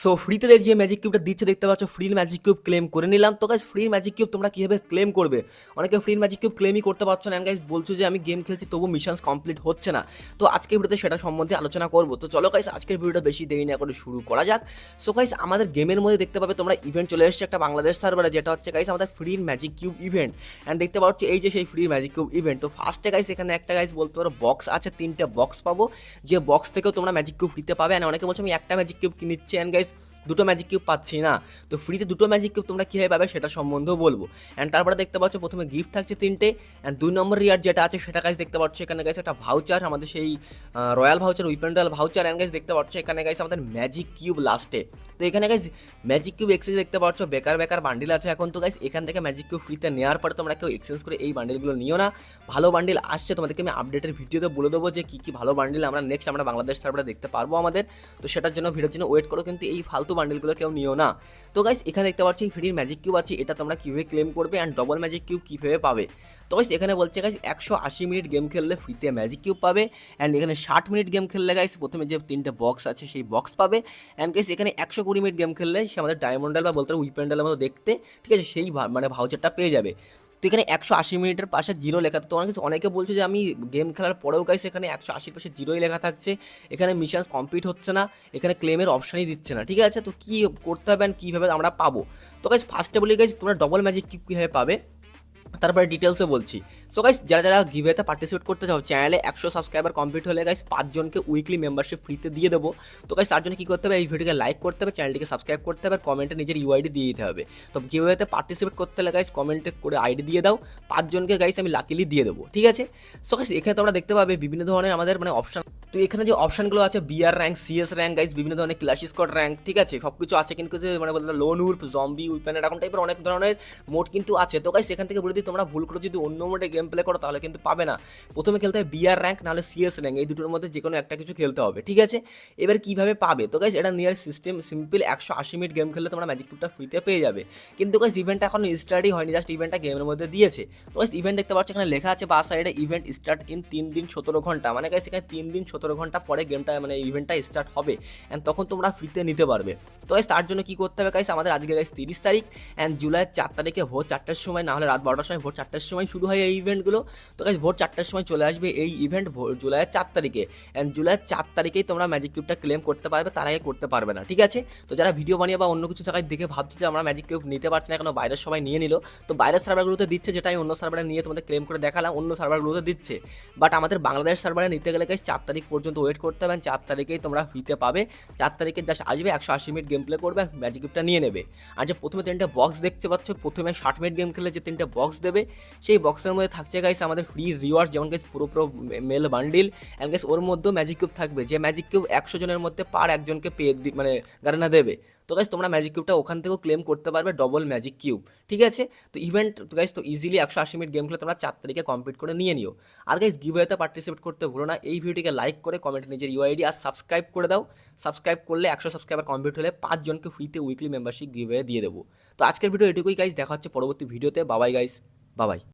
So ফ্রিতে যে magic কিউবটা দিচ্ছে, দেখতে পাচ্ছ ফ্রি ম্যাজিক কিউব ক্লেম করে নিলাম। তো গাইস ফ্রি ম্যাজিক কিউব তোমরা কীভাবে ক্লেম করবে? অনেকে ফ্রি ম্যাজিক কিউব ক্লেমই করতে পারছ না। গাইস বলছো যে আমি গেম খেলছি তবু মিশনস কমপ্লিট হচ্ছে না। তো আজকের ভিডিওতে সেটা সম্বন্ধে আলোচনা করব। তো চলো গাইস আজকের ভিডিওটা বেশি দেরি না করে শুরু করা যাক। সো গাইস আমাদের গেমের মধ্যে দেখতে পাবে, তোমরা ইভেন্ট চলে এসেছে একটা বাংলাদেশ সার্ভারে যেটা হচ্ছে গাইস আমাদের free magic cube event and দেখতে পাচ্ছ, এই যে সেই ফ্রি ম্যাজিক কিউব ইভেন্ট তো ফার্স্টে গাইস এখানে একটা গাইস বলতে পারো বক্স আছে, তিনটে বক্স পাবো। যে বক্স থেকেও তোমরা ম্যাজিক কিউব ফ্রিতে পাবে। অ্যান্ড অনেকে বলছো, আমি একটা ম্যাজিক কিউব কিনিচ্ছি। অ্যান্ড গাইস দুটো ম্যাজিক কিউব পাচ্ছি না। তো ফ্রিতে দুটো ম্যাজিক কিউব তোমরা কীভাবে পাবে সেটা সম্বন্ধেও বলব। অ্যান্ড তারপরে দেখতে পাচ্ছ, প্রথমে গিফট থাকছে তিনটে। অ্যান্ড দুই নম্বর রিয়ার যেটা আছে, সেটা কাজ দেখতে পাচ্ছ এখানে গেছে একটা ভাউচার আমাদের সেই royal voucher weapon royal voucher and guys দেখতে পাচ্ছ এখানে গাইছে আমাদের ম্যাজিক কিউব লাস্টে তো এখানে গাইজ ম্যাজিক কিউব এক্সচেঞ্জ দেখতে পাচ্ছ, বেকার বেকার বান্ডিল আছে এখন তো গাইজ এখান থেকে ম্যাজিক কিউব ফ্রিতে নেওয়ার পরে তোমরা কেউ এক্সচেঞ্জ করে এই বান্ডিলগুলো নিও না। ভালো বান্ডিল আসছে, তোমাদেরকে আমি আপডেটের ভিডিওতে বলে দেবো যে কী কী ভালো বান্ডিল আমরা নেক্সট আমরা বাংলাদেশ সার্ভারে দেখতে পারব আমাদের। তো সেটার জন্য ভিডিওর জন্য ওয়েট করো, কিন্তু এই ফালতু বান্ডিলগুলো কেউ নিও না। তো গাইস এখানে দেখতে পাচ্ছি ফ্রির ম্যাজিক কিউব আছে, এটা তোমরা কীভাবে ক্লেম করবে অ্যান্ড ডবল ম্যাজিক কিউব কীভাবে পাবে? তো গাইস এখানে বলছে গাইস একশো আশি মিনিট গেম খেললে ফ্রিতে ম্যাজিক কিউব পাবে অ্যান্ড এখানে ষাট মিনিট গেম খেললে গাইস প্রথমে যে তিনটে বক্স আছে সেই বক্স পাবে অ্যান্ড গাইস এখানে একশো কুড়ি মিনিট গেম খেললে সে আমাদের ডায়মন্ডাল বা বলতে উইপেন্ডালের মতো দেখতে, ঠিক আছে, সেই মানে ভাউচারটা পেয়ে যাবে। তো এখানে একশো আশি মিনিটের পাশে জিরো লেখা তোমার কিছু অনেকে বলছে যে আমি গেম খেলার পরেও গাইস এখানে একশো আশির পাশে জিরোই লেখা থাকছে। এখানে মিশন কমপ্লিট হচ্ছে না, এখানে ক্লেমের অপশানই দিচ্ছে না, ঠিক আছে? তো কী করতে হবে অ্যান্ড কীভাবে আমরা পাবো? তো গাইজ ফার্স্টে বলি গেছি তোমরা ডবল ম্যাজিক কী কীভাবে পাবে? তারপরে ডিটেলসে বলছি। সো গাইস যারা যারা গিভেতে পার্টিসিপেট করতে চাও চ্যানেলে একশো সাবস্ক্রাইবার কমপ্লিট হলে গাইস পাঁচজনকে উইকলি মেম্বারশিপ ফ্রিতে দিয়ে দেবো। তো গাইস তার জন্য কী করতে হবে? এই ভিডিওকে লাইক করতে হবে চ্যানেলটিকে সাবস্ক্রাইব করতে হবে কমেন্টে নিজের ইউআইডি দিয়ে দিতে হবে। তো গিভেতে পার্টিসিপেট করতে হলে গাইস কমেন্টে করে আইডি দিয়ে দাও, পাঁচজনকে গাইস আমি লাকিলি দিয়ে দেবো। ঠিক আছে? সো গাইস এখানে তোমরা দেখতে পাবে বিভিন্ন ধরনের আমাদের মানে অপশন তো এখানে যে অপশনগুলো আছে BR rank CS rank guys বিভিন্ন ধরনের ক্লাস স্কোয়াড র্যাঙ্ক ঠিক আছে? সব কিছু আছে কিন্তু মানে বলতে লোন উর্প জম্বি উইপেন এরকম টাইপের অনেক ধরনের মোড কিন্তু আছে। তো গাইস এখান থেকে বলে দিই, তোমরা ভুল করে যদি অন্য মোডে গেম প্লে করো, তাহলে কিন্তু পাবে না। প্রথমে খেলতে হবে বিআর র্যাঙ্ক নাহলে সিএস র্যাঙ্ক এই দুটোর মধ্যে যে কোনো একটা কিছু খেলতে হবে, ঠিক আছে? এবার কীভাবে পাবে? তো গাইস এটা নিয়ার সিস্টেম সিম্পল একশো আশি মিনিট গেম খেললে তোমরা ম্যাজিক কিউবটা ফ্রিতে পেয়ে যাবে। কিন্তু গাইস ইভেন্টটা এখন স্টার্টই হয়নি জাস্ট ইভেন্টটা গেমের মধ্যে দিয়েছে। তো গাইস ইভেন্ট দেখতে পাচ্ছ, এখানে লেখা আছে, বা সাইডে ইভেন্ট স্টার্ট ইন তিন দিন সতেরো ঘণ্টা। মানে গাইস এখানে তিন দিন সতেরো ঘণ্টা পরে গেমটা মানে ইভেন্টটা স্টার্ট হবে অ্যান্ড তখন তোমরা ফ্রিতে নিতে পারবে। তো গাইস তার জন্য কি করতে হবে গাইস আমাদের আজকে গাইস তিরিশ তারিখ অ্যান্ড জুলাইয়ের চার তারিখে ভোর চারটার সময়, না হলে রাত বারোটার সময় ভোর চারটার সময় শুরু হয় এই ইভেন্টগুলো তো গাইস ভোর চারটার সময় চলে আসবে এই ইভেন্ট জুলাইয়ের চার তারিখে। অ্যান্ড জুলাইয়ের চার তারিখেই তোমরা ম্যাজিক কিউবটা ক্লেম করতে পারবে, তার আগে করতে পারবে না, ঠিক আছে? তো যারা ভিডিও বানিয়ে বা অন্য কিছু জায়গায় দেখে ভাবছে যে আমরা ম্যাজিক কিউব নিতে পারছি না কেন, বাইরের সবাই নিয়ে নিল। তো বাইরের সার্ভারগুলোতে দিচ্ছে, যেটা আমি অন্য সার্ভারে নিয়ে তোমাদের ক্লেম করে দেখালাম, অন্য সার্ভারগুলোতে দিচ্ছে। বাট আমাদের বাংলাদেশ সার্ভারে নিতে গেলে গাইস চার তারিখ পর্যন্ত ওয়েট করতে হবে চার তারিখেই তোমরা ফ্রিতে পাবে। চার তারিখে জাস্ট আসবে, একশো আশি মিনিট গেম প্লে করবে ম্যাজিক গিফটটা নিয়ে নেবে। আর যে প্রথমে তিনটে বক্স দেখতে পাচ্ছ, প্রথমে ষাট মিনিট গেম খেলে যে তিনটে বক্স দেবে, সেই বক্সের মধ্যে থাকছে গাইস আমাদের ফ্রি রিওয়ার্ড যেমন গাইস পুরো পুরো মেল বান্ডিল অ্যান্ড গাইস ওর মধ্যেও ম্যাজিক কিউব থাকবে। যে ম্যাজিক কিউব একশো জনের মধ্যে পার একজনকে পেয়ে মানে গারানা দেবে। তো গাইস তোমরা ম্যাজিক কিউবটা ওখান থেকেও ক্লেম করতে পারবে ডবল ম্যাজিক কিউব ঠিক আছে? তো ইভেন্ট তো গাইস তো ইজিলি একশো আশি মিনিট গেম খেলে তোমরা চার তারিখে কমপ্লিট করে নিয়ে নিও। আর গাইস গিভওয়েতে পার্টিসিপেট করতে ভুলো না, এই ভিডিওটিকে লাইক করে কমেন্টে নিজের ইউআইডি আর সাবস্ক্রাইব করে দাও। সাবস্ক্রাইব করলে একশো সাবস্ক্রাইবার কমপ্লিট হলে পাঁচজনকে ফ্রিতে উইকলি মেম্বারশিপ গিভওয়ে দিয়ে দেবো। তো আজকের ভিডিও এটুকুই গাইস দেখা হচ্ছে পরবর্তী ভিডিওতে বাবাই গাইস বাবাই